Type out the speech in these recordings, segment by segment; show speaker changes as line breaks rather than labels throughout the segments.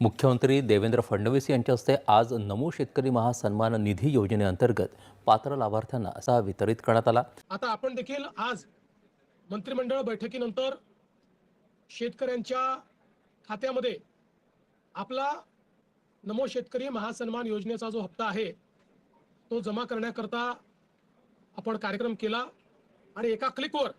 मुख्यमंत्री देवेंद्र फडणवीस यांच्या हस्ते आज नमो शेतकरी महासन्मान निधी योजनेअंतर्गत पात्र लाभार्थ्यांना असा वितरित करण्यात आला.
आता आपण देखील आज मंत्रिमंडळ बैठकीनंतर शेतकऱ्यांच्या खात्यामध्ये आपला नमो शेतकरी महासन्मान योजनेचा जो हप्ता आहे तो जमा करण्याकरता आपण कार्यक्रम केला आणि एका क्लिकवर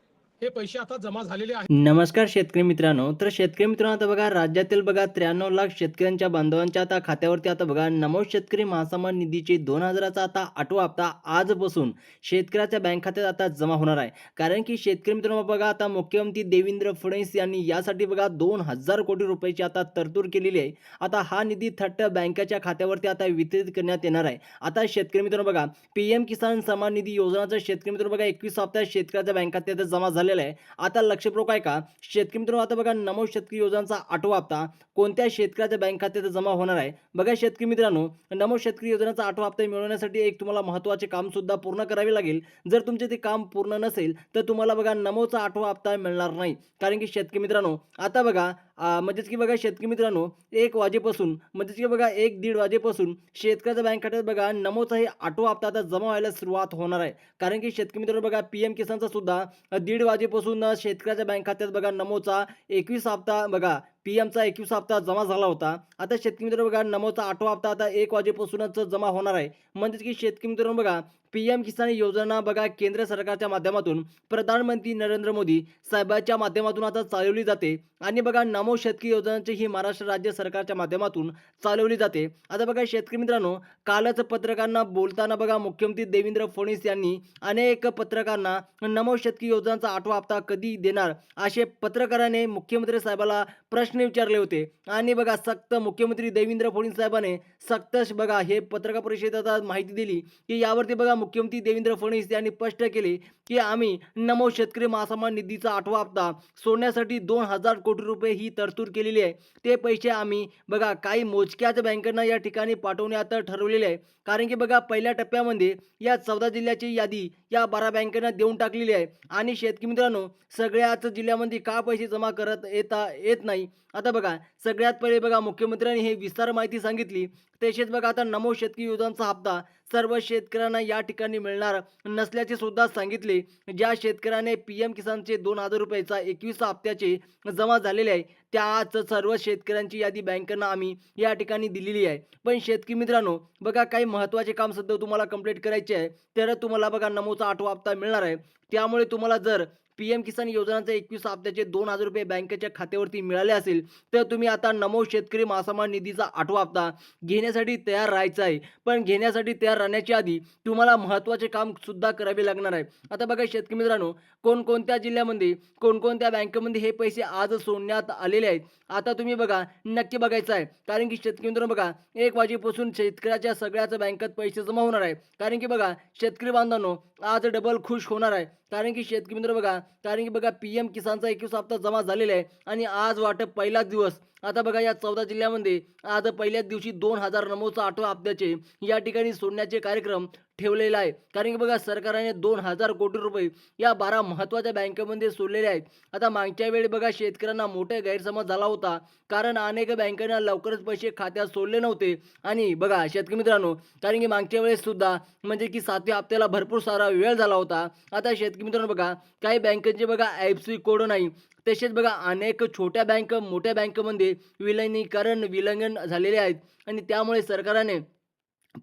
हे पैसे आता जमा झालेले आहेत.
नमस्कार शेतकरी मित्रांनो. तर शेतकरी मित्रांनो आता बघा राज्यातील बघा त्र्याण्णव लाख शेतकऱ्यांच्या बांधवांच्या आता खात्यावरती आता बघा नमो शेतकरी महासन्मान निधीचे दोन हजाराचा आता आठवा हप्ता आजपासून शेतकऱ्याच्या बँक खात्यात आता जमा होणार आहे. कारण की शेतकरी मित्रांनो बघा आता मुख्यमंत्री देवेंद्र फडणवीस यांनी यासाठी बघा दोन हजार कोटी रुपयाची आता तरतूद केलेली आहे. आता हा निधी थट्ट बँकेच्या खात्यावरती आता वितरित करण्यात येणार आहे. आता शेतकरी मित्रांनो बघा पी एम किसान सन्मान निधी योजनाचा शेतकरी मित्रांनो बघा एकवीस हप्त्यात शेतकऱ्याच्या बँक खात्यात जमा झालेला आहे. आता लक्षपूर्वक आहे का? शेतकरी मित्रांनो आता बघा नमो शेतकरी योजनांचा आठवा हप्ता कोणत्या शेतकऱ्याच्या बँक खात्यात जमा होणार आहे? बघा शेतकरी मित्रांनो नमो शेतकरी योजनेचा आठवा हप्ता मिळवण्यासाठी एक तुम्हाला महत्त्वाचे काम सुद्धा पूर्ण करावे लागेल. जर तुमचे ते काम पूर्ण नसेल तर तुम्हाला बघा नमोचा आठवा हप्ता मिळणार नाही. कारण की शेतकरी मित्रांनो आता बघा म्हणजेच की बघा शेतकरी मित्रांनो एक वाजेपासून म्हणजेच की बघा एक दीड वाजेपासून शेतकऱ्याच्या बँक खात्यात बघा नमोचा हे आठवा हप्ता आता जमा व्हायला सुरुवात होणार आहे. कारण की शेतकरी मित्रांनो बघा पी एम किसानचा सुद्धा दीड वाजेपासून शेतकऱ्याच्या बँक खात्यात बघा नमोचा एकवीस हप्ता बघा पी एमचा एकवीस हप्ता जमा झाला होता. आता शेतकरी मित्रांनो बघा नमोचा आठवा हप्ता आता एक वाजेपासूनच जमा होणार आहे. म्हणजेच की शेतकरी मित्रांनो बघा पी एम किसान योजना बघा केंद्र सरकारच्या माध्यमातून प्रधानमंत्री नरेंद्र मोदी साहेबांच्या माध्यमातून आता चालवली जाते. आणि बघा नमो शेतकरी योजनाची ही महाराष्ट्र राज्य सरकारच्या माध्यमातून चालवली जाते. आता बघा शेतकरी मित्रांनो कालच पत्रकारांना बोलताना बघा मुख्यमंत्री देवेंद्र फडणवीस यांनी अनेक पत्रकारांना नमो शेतकरी योजनाचा आठवा हप्ता कधी देणार? असे पत्रकाराने मुख्यमंत्री साहेबाला प्रश्न विचारले होते. आणि बघा सक्त मुख्यमंत्री देवेंद्र फडणवीस साहेबाने सक्त बघा हे पत्रकार परिषदेत आता माहिती दिली की यावरती बघा मुख्यमंत्री देवेंद्र फडणवीस यांनी स्पष्ट केले की आम्ही नमो शेतकरी महासमान निधीचा आठवा हप्ता सोडण्यासाठी दोन हजार कोटी रुपये ही तरतूद केलेली आहे. ते पैसे आम्ही बघा काही मोजक्याच बँकांना या ठिकाणी पाठवण्यात ठरवलेले आहे. कारण की बघा पहिल्या टप्प्यामध्ये या चौदा जिल्ह्याची यादी या बारा बँकांना देऊन टाकलेली आहे. आणि शेतकरी मित्रांनो सगळ्याच जिल्ह्यामध्ये का पैसे जमा करत येता येत नाही? आता बघा सगळ्यात पहिले बघा मुख्यमंत्र्यांनी हे विस्तार माहिती सांगितली. तसेच बघा आता नमो शेतकी योजनांचा हप्ता सर्व शेतकऱ्यांना या ठिकाणी मिळणार नसल्याचे सुद्धा सांगितले. ज्या शेतकऱ्याने पी एम किसानचे दोन हजार रुपयाचा एकवीस हप्त्याचे जमा झालेले आहे त्याच सर्व शेतकऱ्यांची यादी बँकांना आम्ही या ठिकाणी दिलेली आहे. पण शेतकरी मित्रांनो बघा काही महत्त्वाचे काम सध्या तुम्हाला कंप्लीट करायचे आहे तर तुम्हाला बघा नमोचा आठवा हप्ता मिळणार आहे. त्यामुळे तुम्हाला जर पी एम किसान योजनाचे एकवीस हप्त्याचे दोन हजार रुपये बँकेच्या खात्यावरती मिळाले असेल तर तुम्ही आता नमो शेतकरी महासन्मान निधीचा आठवा हप्ता घेण्यासाठी तयार राहायचा आहे. पण घेण्यासाठी तयार राहण्याच्या आधी तुम्हाला महत्त्वाचे काम सुद्धा करावे लागणार आहे. आता बघा शेतकरी मित्रांनो कोणकोणत्या जिल्ह्यामध्ये कोणकोणत्या बँकेमध्ये हे पैसे आज सोडण्यात आलेले आहेत आता तुम्ही बघा नक्की बघायचं आहे. कारण की शेतकरी मित्रांनो बघा एक वाजेपासून शेतकऱ्याच्या सगळ्याच बँकेत पैसे जमा होणार आहे. कारण की बघा शेतकरी बांधवांनो आज डबल खुश होणार आहे. कारण की शेतकरी मित्र बघा कारण की बघा पी एम किसानचा एकवीस हप्ता जमा झालेला आहे आणि आज वाटप पहिलाच दिवस. आता बघा या चौदा जिल्ह्यामध्ये आज पहिल्याच दिवशी दोन हजार नमोचा आठव्या हप्त्याचे या ठिकाणी सोडण्याचे कार्यक्रम ठेवलेला आहे. कारण की बघा सरकारने दोन हजार कोटी रुपये या बारा महत्त्वाच्या बँकेमध्ये सोडलेले आहेत. आता मागच्या वेळी बघा शेतकऱ्यांना मोठा गैरसमज झाला होता. कारण अनेक बँकांना लवकरच पैसे खात्यात सोडले नव्हते. आणि बघा शेतकरी मित्रांनो कारण की मागच्या वेळेस सुद्धा म्हणजे की सातव्या हप्त्याला भरपूर सारा वेळ झाला होता. आता शेतकरी मित्रांनो बघा काही बँकांचे बघा एफ सी कोड नाही. तसेच बघा अनेक छोट्या बँक मोठ्या बँकेमध्ये विलनीकरण विलंघन झालेले आहेत. आणि त्यामुळे सरकारने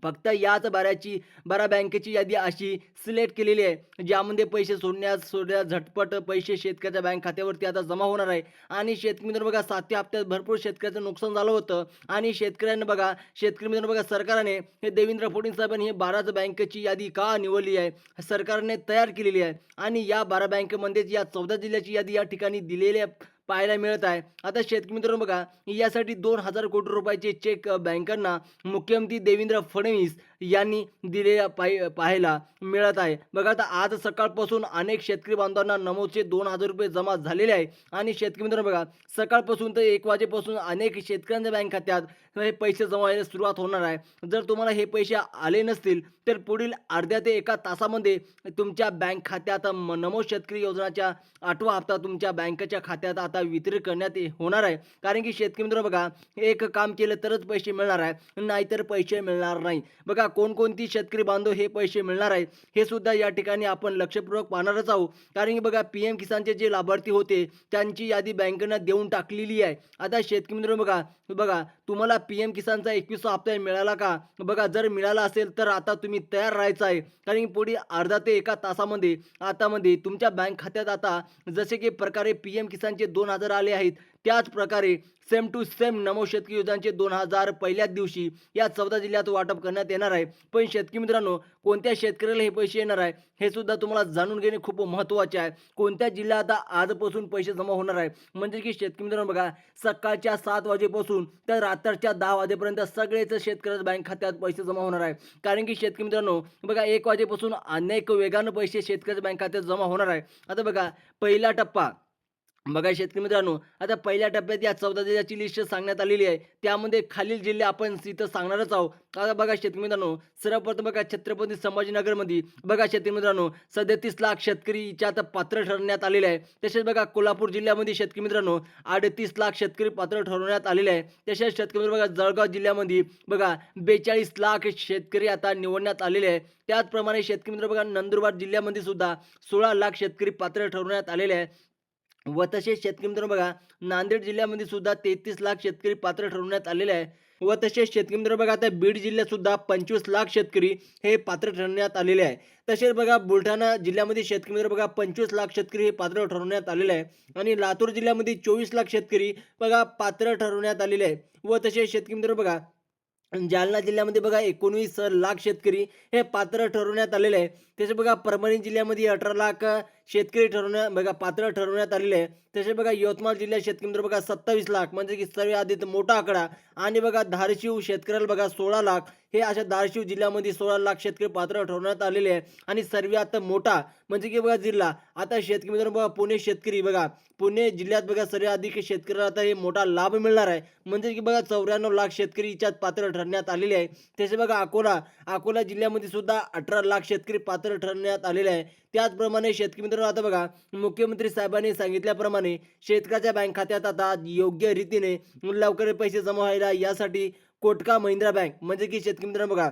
फक्त याच बऱ्याची बारा बँकेची यादी अशी सिलेक्ट केलेली आहे ज्यामध्ये पैसे सोडण्यास सोडण्यास झटपट पैसे शेतकऱ्याच्या बँक खात्यावरती आता जमा होणार आहे. आणि शेतकरी मित्र बघा सातव्या हप्त्यात भरपूर शेतकऱ्याचं नुकसान झालं होतं. आणि शेतकऱ्यांना बघा शेतकरी मित्र बघा सरकारने हे देवेंद्र फडणवीस साहेबांनी हे बाराच बँकेची यादी का निवडली आहे? सरकारने तयार केलेली आहे. आणि या बारा बँकेमध्येच या चौदा जिल्ह्याची यादी या ठिकाणी दिलेल्या आहे. पाहायला मिळत आहे. आता शेतकरी मित्रांनो बघा यासाठी दोन हजार कोटी रुपयाचे चेक बँकांना मुख्यमंत्री देवेंद्र फडणवीस यांनी दिलेल्या पाहि पाहायला मिळत आहे. बघा आता आज सकाळपासून अनेक शेतकरी बांधवांना नमोचे दोन हजार रुपये जमा झालेले आहे. आणि शेतकरी मित्रांनो बघा सकाळपासून तर एक वाजेपासून अनेक शेतकऱ्यांच्या बँक खात्यात हे पैसे जमा व्हायला सुरुवात होणार आहे. जर तुम्हाला हे पैसे आले नसतील तर पुढील अर्ध्या ते एका तासामध्ये तुमच्या बँक खात्यात म- नमो शेतकरी योजनाच्या आठवा हप्ता तुमच्या बँकेच्या खात्यात आता आता वितरित करण्यात होणार आहे. कारण की शेतकरी मित्र बघा एक काम केलं तरच पैसे मिळणार आहे. नाहीतर पैसे मिळणार नाही. बघा कोणकोणती शेतकरी बांधव हे पैसे मिळणार आहे हे सुद्धा या ठिकाणी आपण लक्षपूर्वक पाहणारच आहोत. कारण की बघा पी एम किसानचे जे लाभार्थी होते त्यांची यादी बँकेनं देऊन टाकलेली आहे. आता शेतकरी मित्र बघा बघा तुम्हाला पी एम किसानचा एकवीसवा हप्ता मिळाला का? बघा जर मिळाला असेल तर आता तुम्ही तयार राहायचं आहे. कारण की पुढे अर्धा ते एका तासामध्ये आतामध्ये तुमच्या बँक खात्यात आता जसे की प्रकारे पी एम किसानचे दोन हजार आले आहेत. त्याच प्रकारे सेम टू सेम नमो शेतकी योजनांचे दोन हजार पहिल्याच दिवशी या चौदा जिल्ह्यात वाटप करण्यात येणार आहे. पण शेतकरी मित्रांनो कोणत्या शेतकऱ्याला हे पैसे येणार आहे हे सुद्धा तुम्हाला जाणून घेणे खूप महत्त्वाचे आहे. कोणत्या जिल्ह्यात आता आजपासून पैसे जमा होणार आहे? म्हणजे की शेतकरी मित्रांनो बघा सकाळच्या सात वाजेपासून तर रात्रीच्या दहा वाजेपर्यंत सगळेच शेतकऱ्याच्या बँक खात्यात पैसे जमा होणार आहे. कारण की शेतकरी मित्रांनो बघा एक वाजेपासून अनेक वेगानं पैसे शेतकऱ्याच्या बँक खात्यात जमा होणार आहे. आता बघा पहिला टप्पा बघा शेतकरी मित्रांनो आता पहिल्या टप्प्यात या चौदा जिल्ह्याची लिस्ट सांगण्यात आलेली आहे. त्यामध्ये खालील जिल्हे आपण इथं सांगणारच आहोत. आता बघा शेतकरी मित्रांनो सर्वप्रथम बघा छत्रपती संभाजीनगरमध्ये. बघा शेतकरी मित्रांनो सदतीस लाख शेतकरीच्या आता पात्र ठरवण्यात आलेले आहे. तसेच बघा कोल्हापूर जिल्ह्यामध्ये शेतकरी मित्रांनो अडतीस लाख शेतकरी पात्र ठरवण्यात आलेले आहे. तसेच शेतकरी मित्र बघा जळगाव जिल्ह्यामध्ये बघा बेचाळीस लाख शेतकरी आता निवडण्यात आलेले आहे. त्याचप्रमाणे शेतकरी मित्र बघा नंदुरबार जिल्ह्यामध्ये सुद्धा सोळा लाख शेतकरी पात्र ठरवण्यात आलेले आहे. व तसेच शेतकरी मित्रांनो बघा नांदेड जिल्ह्यामध्ये सुद्धा तेहतीस लाख शेतकरी पात्र ठरवण्यात आलेले आहे. व तसेच शेतकरी मित्रांनो बघा आता बीड जिल्ह्यात सुद्धा पंचवीस लाख शेतकरी हे पात्र ठरवण्यात आलेले आहे. तसेच बघा बुलढाणा जिल्ह्यामध्ये शेतकरी मित्र बघा पंचवीस लाख शेतकरी हे पात्र ठरवण्यात आलेले आहे. आणि लातूर जिल्ह्यामध्ये चोवीस लाख शेतकरी बघा पात्र ठरवण्यात आलेले आहे. व तसेच शेतकरी मित्र बघा जालना जिल्ह्यामध्ये बघा एकोणवीस लाख शेतकरी हे पात्र ठरवण्यात आलेले आहे. तसेच बघा परभणी जिल्ह्यामध्ये अठरा लाख शेतकरी ठरवण्या बघा पात्र ठरवण्यात आलेले आहे. तसे बघा यवतमाळ जिल्ह्यात शेतकरी मित्र बघा सत्तावीस लाख म्हणजे की सर्व आधीत मोठा आकडा. आणि बघा धारशिव शेतकऱ्याला बघा सोळा लाख. हे अशा धारशिव जिल्ह्यामध्ये सोळा लाख शेतकरी पात्र ठरवण्यात आलेले आहे. आणि सर्वात मोठा म्हणजे की बघा जिल्हा. आता शेतकरी मित्रांनो बघा पुणे शेतकरी बघा. पुणे जिल्ह्यात बघा सर्व अधिक शेतकऱ्याला आता हे मोठा लाभ मिळणार आहे. म्हणजे की बघा चौऱ्याण्णव लाख शेतकरी याच्यात पात्र ठरण्यात आलेले आहे. तसे बघा अकोला अकोला जिल्ह्यामध्ये सुद्धा अठरा लाख शेतकरी पात्र ठरण्यात आलेले आहे. त्याचप्रमाणे शेतकरी मित्रांनो आता बघा मुख्यमंत्री साहेबांनी सांगितल्याप्रमाणे शेतकऱ्याच्या बँक खात्यात आता योग्य रीतीने लवकर पैसे जमा व्हायला यासाठी कोटका महिंद्रा बँक म्हणजे की शेतकरी मित्रांनो बघा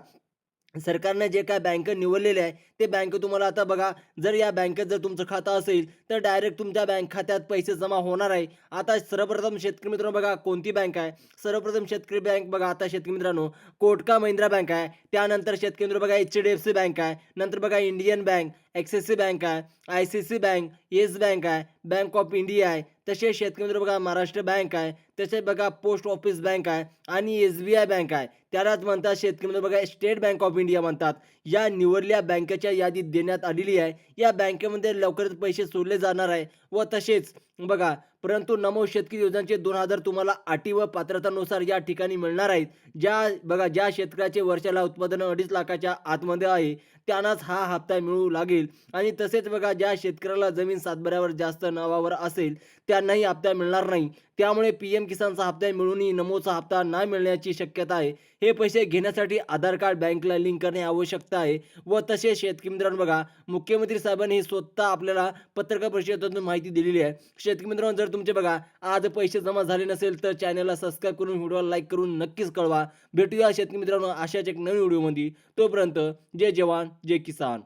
सरकारने जे काय बँक निवडलेले आहे ते बँक तुम्हाला आता बघा जर या बँकेत जर तुमचं खातं असेल तर डायरेक्ट तुमच्या बँक खात्यात पैसे जमा होणार आहे. आता सर्वप्रथम शेतकरी मित्रांनो बघा कोणती बँक आहे? सर्वप्रथम शेतकरी बँक बघा आता शेतकरी मित्रांनो कोटका महिंद्रा बँक आहे. त्यानंतर शेतकरी मित्र बघा H D F C Bank आहे. नंतर बघा इंडियन बँक ॲक्सिस बँक आहे. I C C Bank Yes Bank आहे. बँक ऑफ इंडिया आहे. तसेच शेतकरी मित्र बघा महाराष्ट्र बँक आहे. तसेच बघा पोस्ट ऑफिस बँक आहे आणि एस बी आय बँक आहे. त्यालाच म्हणतात शेतकरी मित्र बघा स्टेट बँक ऑफ इंडिया म्हणतात. या निवडल्या बँकेच्या यादीत देण्यात आलेली आहे. या बँकेमध्ये लवकरच पैसे सोडले जाणार आहे व तसेच बघा परंतु नमो शेतकरी योजनेचे दोन हजार तुम्हाला अटी व पात्रतानुसार या ठिकाणी मिळणार आहेत. ज्या बघा ज्या शेतकऱ्याचे वर्षाला उत्पादन अडीच लाखाच्या आतमध्ये आहे त्यांनाच हा हप्ता मिळू लागेल. आणि तसेच बघा ज्या शेतकऱ्याला जमीन सातबऱ्यावर जास्त नावावर असेल त्यांनाही हप्ता मिळणार नाही. त्यामुळे पी एम किसानचा हप्ता मिळूनही नमोचा हप्ता नाही मिळण्याची शक्यता आहे. हे पैसे घेण्यासाठी आधार कार्ड बँकला लिंक करणे आवश्यकता आहे व तसेच शेतकरी मित्रांनो बघा मुख्यमंत्री साहेबांनी स्वतः आपल्याला पत्रकार परिषदेतून माहिती दिलेली आहे. शेतकरी मित्रांनो जर तुमचे बघा आज पैसे जमा झाले नसेल तर चॅनलला सबस्क्राईब करून व्हिडिओला लाईक करून नक्कीच कळवा. भेटूया शेतकरी मित्रांनो अशाच एक नवीन व्हिडिओमध्ये तोपर्यंत जय जवान जय किसान.